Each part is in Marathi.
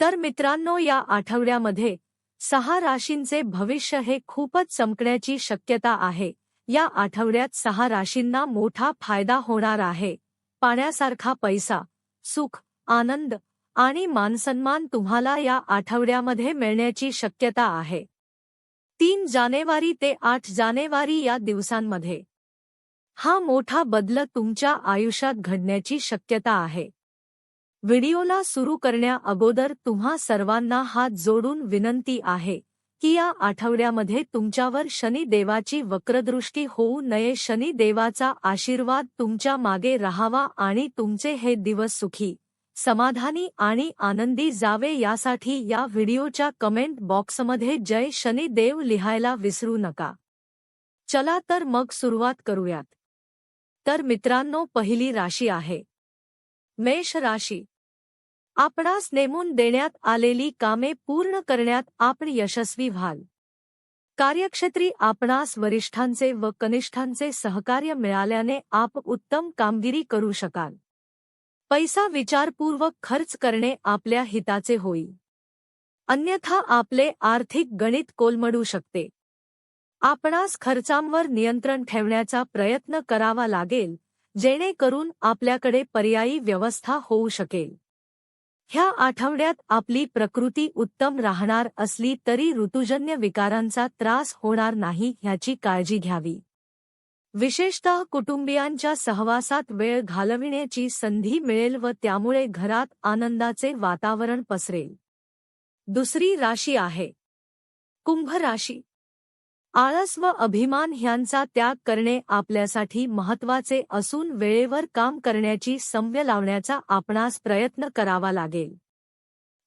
तर मित्रांनो या आठवड्यामध्ये सहा राशींचे भविष्य हे खूपच चमकण्याची शक्यता आहे. या आठवड्यात सहा राशींना मोठा फायदा होणार आहे. पाण्यासारखा पैसा सुख आनंद आणि मानसन्मान तुम्हाला या आठवड्यामध्ये मिळण्याची शक्यता आहे. तीन जानेवारी ते आठ जानेवारी या दिवसांमध्ये हा मोठा बदल तुमच्या आयुष्यात घडण्याची शक्यता आहे. व्हिडिओला सुरू करण्या अगोदर तुम्हा सर्वांना हात जोडून विनंती आहे की या आठवड्यामध्ये तुमच्यावर शनिदेवाची वक्रदृष्टी होऊ नये. शनिदेवाचा आशीर्वाद तुमच्या मागे राहावा आणि तुमचे हे दिवस सुखी समाधानी आणि आनंदी जावे यासाठी या व्हिडिओच्या कमेंट बॉक्समध्ये जय शनिदेव लिहायला विसरू नका. चला तर मग सुरुवात करूयात. तर मित्रांनो पहिली राशी आहे. मेष राशी. आपणास नेमून देण्यात आलेली कामे पूर्ण करण्यात आपण यशस्वी व्हाल. कार्यक्षेत्री आपणास वरिष्ठांचे व कनिष्ठांचे सहकार्य मिळाल्याने आप उत्तम कामगिरी करू शकाल. पैसा विचारपूर्वक खर्च करणे आपल्या हिताचे होईल अन्यथा आपले आर्थिक गणित कोलमडू शकते. आपणास खर्चांवर नियंत्रण ठेवण्याचा प्रयत्न करावा लागेल जेणेकरून आपल्याकडे पर्यायी व्यवस्था होऊ शकेल. ह्या आठवड्यात आपली प्रकृती उत्तम राहणार असली तरी ऋतुजन्य विकारांचा त्रास होणार नाही ह्याची काळजी घ्यावी. विशेषतः कुटुंबियांच्या सहवासात वेळ घालविण्याची संधी मिळेल व त्यामुळे घरात आनंदाचे वातावरण पसरेल. दुसरी राशी आहे. कुंभ राशी. आळस व अभिमान ह्यांचा त्याग करणे आपल्यासाठी महत्त्वाचे असून वेळेवर काम करण्याची संव्य लावण्याचा आपणास प्रयत्न करावा लागेल.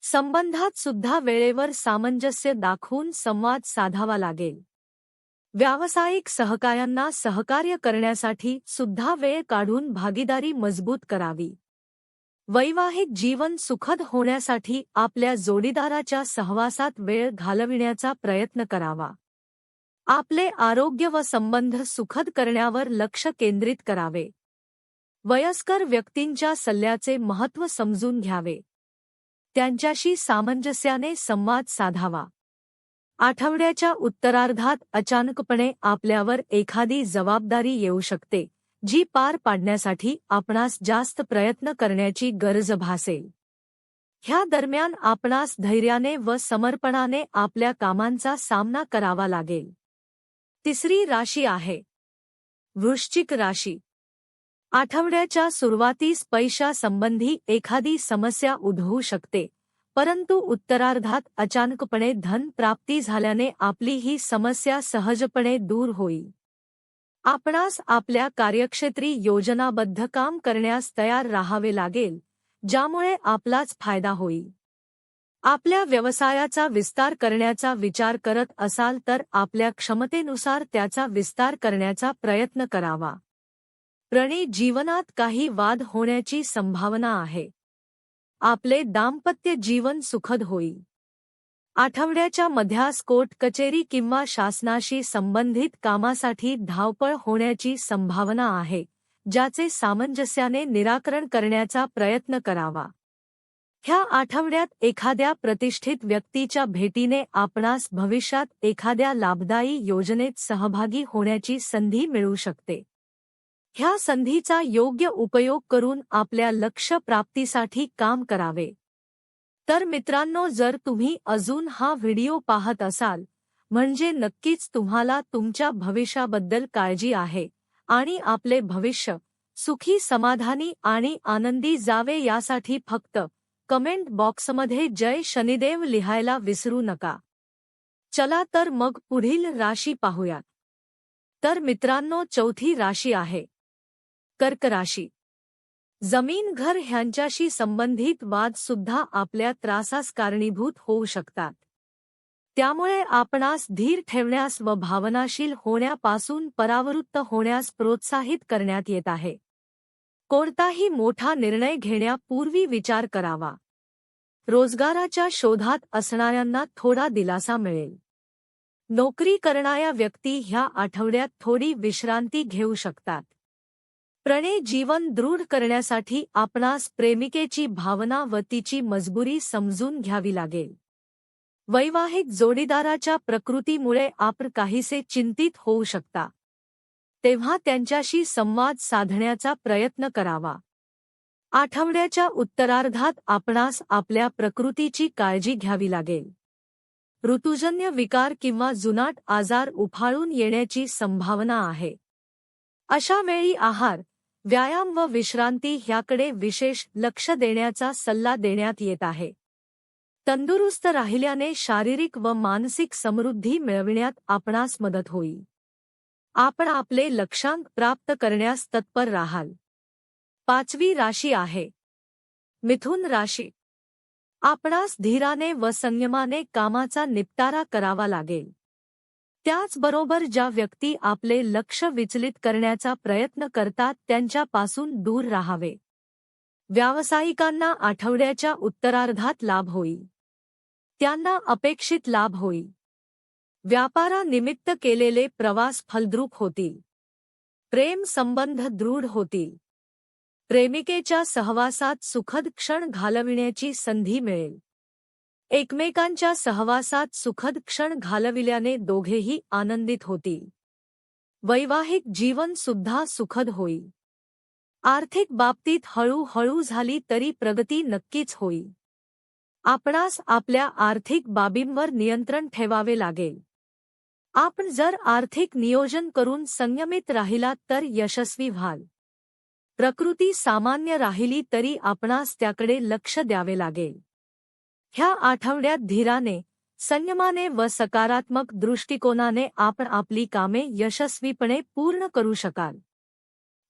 संबंधात सुद्धा वेळेवर सामंजस्य दाखवून संवाद साधावा लागेल. व्यावसायिक सहकार्यांना सहकार्य करण्यासाठी सुद्धा वेळ काढून भागीदारी मजबूत करावी. वैवाहिक जीवन सुखद होण्यासाठी आपल्या जोडीदाराच्या सहवासात वेळ घालविण्याचा प्रयत्न करावा. आपले आरोग्य व संबंध सुखद करण्यावर लक्ष केंद्रित करावे. वयस्कर व्यक्तींच्या सल्ल्याचे महत्त्व समजून घ्यावे. त्यांच्याशी सामंजस्याने संवाद साधावा. आठवड्याच्या उत्तरार्धात अचानकपणे आपल्यावर एखादी जबाबदारी येऊ शकते जी पार पाडण्यासाठी आपणास जास्त प्रयत्न करण्याची गरज भासेल. ह्या दरम्यान आपणास धैर्याने व समर्पणाने आपल्या कामांचा सामना करावा लागेल. तिसरी राशी आहे. वृश्चिक राशी. आठवड्याच्या सुरुवातीस पैशासंबंधी एखादी समस्या उद्भवू शकते परंतु उत्तरार्धात अचानकपणे धन प्राप्ती झाल्याने आपली ही समस्या सहजपणे दूर होईल. आपणास आपल्या कार्यक्षेत्री योजनाबद्ध काम करण्यास तयार राहावे लागेल ज्यामुळे आपलाच फायदा होईल. आपल्या व्यवसायाचा विस्तार करण्याचा विचार करत असाल तर आपल्या क्षमतेनुसार त्याचा विस्तार करण्याचा प्रयत्न करावा. प्रणी जीवनात काही वाद होण्याची संभावना आहे. आपले दाम्पत्य जीवन सुखद होईल. आठवड्याच्या मध्यास कोर्ट कचेरी किंवा शासनाशी संबंधित कामासाठी धावपळ होण्याची संभावना आहे ज्याचे सामंजस्याने निराकरण करण्याचा प्रयत्न करावा. ह्या आठवड्यात एखाद्या प्रतिष्ठित व्यक्तीच्या भेटीने आपणास भविष्यात एखाद्या लाभदायी योजनेत सहभागी होण्याची संधी मिळू शकते. ह्या संधीचा योग्य उपयोग करून आपल्या लक्ष्य प्राप्तीसाठी काम करावे. तर मित्रांनो जर तुम्ही अजून हा व्हिडिओ पाहत असाल म्हणजे नक्कीच तुम्हाला तुमच्या भविष्याबद्दल काळजी आहे आणि आपले भविष्य सुखी समाधानी आणि आनंदी जावे यासाठी फक्त कमेंट बॉक्समध्ये जय शनिदेव लिहायला विसरू नका. चला तर मग पुढील राशी पाहूयात. तर मित्रांनो चौथी राशी आहे. कर्क राशी. जमीन घर ह्यांच्याशी संबंधित वाद सुद्धा आपल्या त्रासास कारणीभूत होऊ शकतात. त्यामुळे आपणास धीर ठेवण्यास व भावनाशील होण्यापासून परावृत्त होण्यास प्रोत्साहित करण्यात येत आहे. कोणताही मोठा निर्णय घेण्यापूर्वी विचार करावा. रोजगाराच्या शोधात असणाऱ्यांना थोडा दिलासा मिळेल. नोकरी करणाऱ्या व्यक्ती ह्या आठवड्यात थोडी विश्रांती घेऊ शकतात. प्रणय जीवन दृढ करण्यासाठी आपणास प्रेमिकेची भावना व तिची मजबुरी समजून घ्यावी लागेल. वैवाहिक जोडीदाराच्या प्रकृतीमुळे आपण काहीसे चिंतित होऊ शकता. तेव्हा त्यांच्याशी संवाद साधण्याचा प्रयत्न करावा. आठवड्याच्या उत्तरार्धात आपणास आपल्या प्रकृतीची काळजी घ्यावी लागेल. ऋतुजन्य विकार किंवा जुनाट आजार उफाळून येण्याची संभावना आहे. अशा वेळी आहार व्यायाम व विश्रांती ह्याकडे विशेष लक्ष देण्याचा सल्ला देण्यात येत आहे. तंदुरुस्त राहिल्याने शारीरिक व मानसिक समृद्धी मिळविण्यात आपणास मदत होईल. आपण आपले लक्षांक प्राप्त करण्यास तत्पर राहाल. पाचवी राशी आहे. मिथुन राशी. आपणास धीराने व संयमाने कामाचा निपटारा करावा लागेल. त्याचबरोबर ज्या व्यक्ती आपले लक्ष विचलित करण्याचा प्रयत्न करतात त्यांच्यापासून दूर राहावे. व्यावसायिकांना आठवड्याच्या उत्तरार्धात लाभ होईल. त्यांना अपेक्षित लाभ होईल. व्यापारानिमित्त केलेले प्रवास फलद्रूप होतील. प्रेम संबंध दृढ होतील. प्रेमिकेच्या सहवासात सुखद क्षण घालविण्याची संधी मिळेल. एकमेकांच्या सहवासात सुखद क्षण घालविल्याने दोघेही आनंदित होतील. वैवाहिक जीवन सुद्धा सुखद होईल. आर्थिक बाबतीत हळूहळू झाली तरी प्रगती नक्कीच होईल. आपणास आपल्या आर्थिक बाबींवर नियंत्रण ठेवावे लागेल. आपण जर आर्थिक नियोजन करून संयमित राहिलात तर यशस्वी व्हाल. प्रकृती सामान्य राहिली तरी आपणास त्याकडे लक्ष द्यावे लागेल. ह्या आठवड्यात धीराने संयमाने व सकारात्मक दृष्टिकोनाने आपण आपली कामे यशस्वीपणे पूर्ण करू शकाल.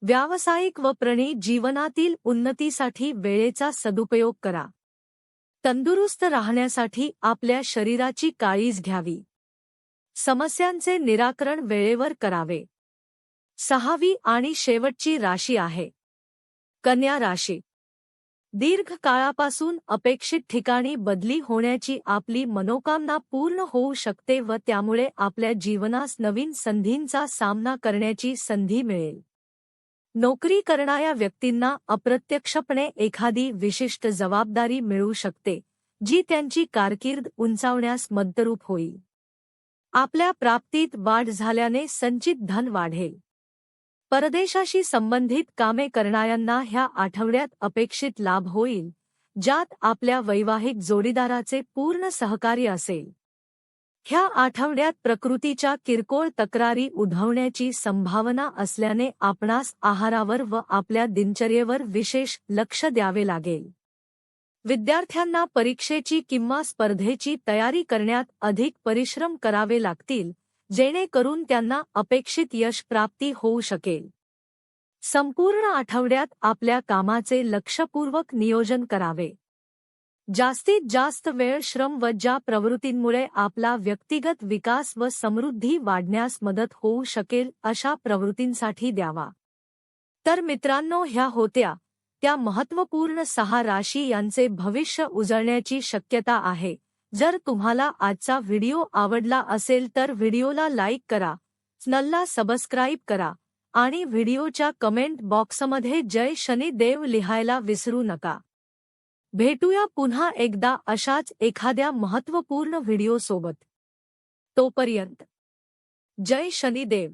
व्यावसायिक व प्रणी जीवनातील उन्नतीसाठी वेळेचा सदुपयोग करा. तंदुरुस्त राहण्यासाठी आपल्या शरीराची काळीज घ्यावी. समस्यांचे निराकरण वेळेवर करावे. सहावी आणि शेवटची राशी आहे. कन्या राशी. दीर्घ काळापासून अपेक्षित ठिकाणी बदली होण्याची आपली मनोकामना पूर्ण होऊ शकते व त्यामुळे आपल्या जीवनास नवीन संधींचा सामना करण्याची संधी मिळेल. नोकरी करणाऱ्या व्यक्तींना अप्रत्यक्षपणे एखादी विशिष्ट जबाबदारी मिळू शकते जी त्यांची कारकीर्द उंचावण्यास मदतरूप होईल. आपल्या प्राप्तीत वाढ झाल्याने संचित धन वाढेल. परदेशाशी संबंधित कामे करणाऱ्यांना ह्या आठवड्यात अपेक्षित लाभ होईल ज्यात आपल्या वैवाहिक जोडीदाराचे पूर्ण सहकार्य असेल. ह्या आठवड्यात प्रकृतीच्या किरकोळ तक्रारी उद्भवण्याची संभावना असल्याने आपणास आहारावर व आपल्या दिनचर्येवर विशेष लक्ष द्यावे लागेल. विद्यार्थ्यांना परीक्षेची किंवा स्पर्धेची तयारी करण्यात अधिक परिश्रम करावे लागतील जेणेकरून त्यांना अपेक्षित यश प्राप्ती होऊ शकेल. संपूर्ण आठवड्यात आपल्या कामाचे लक्षपूर्वक नियोजन करावे. जास्तीत जास्त वेळ श्रम व ज्या प्रवृत्तींमुळे आपला व्यक्तिगत विकास व समृद्धी वाढण्यास मदत होऊ शकेल अशा प्रवृत्तींसाठी द्यावा. तर मित्रांनो ह्या होत्या त्या महत्त्वपूर्ण सहा राशी यांचे भविष्य उजळण्याची शक्यता आहे. जर तुम्हाला आजचा व्हिडिओ आवडला असेल तर व्हिडिओला लाईक करा चॅनलला सबस्क्राईब करा आणि व्हिडिओच्या कमेंट बॉक्समध्ये जय शनी देव लिहायला विसरू नका. भेटूया पुन्हा एकदा अशाच एखाद्या महत्त्वपूर्ण व्हिडिओसोबत. तोपर्यंत जय शनिदेव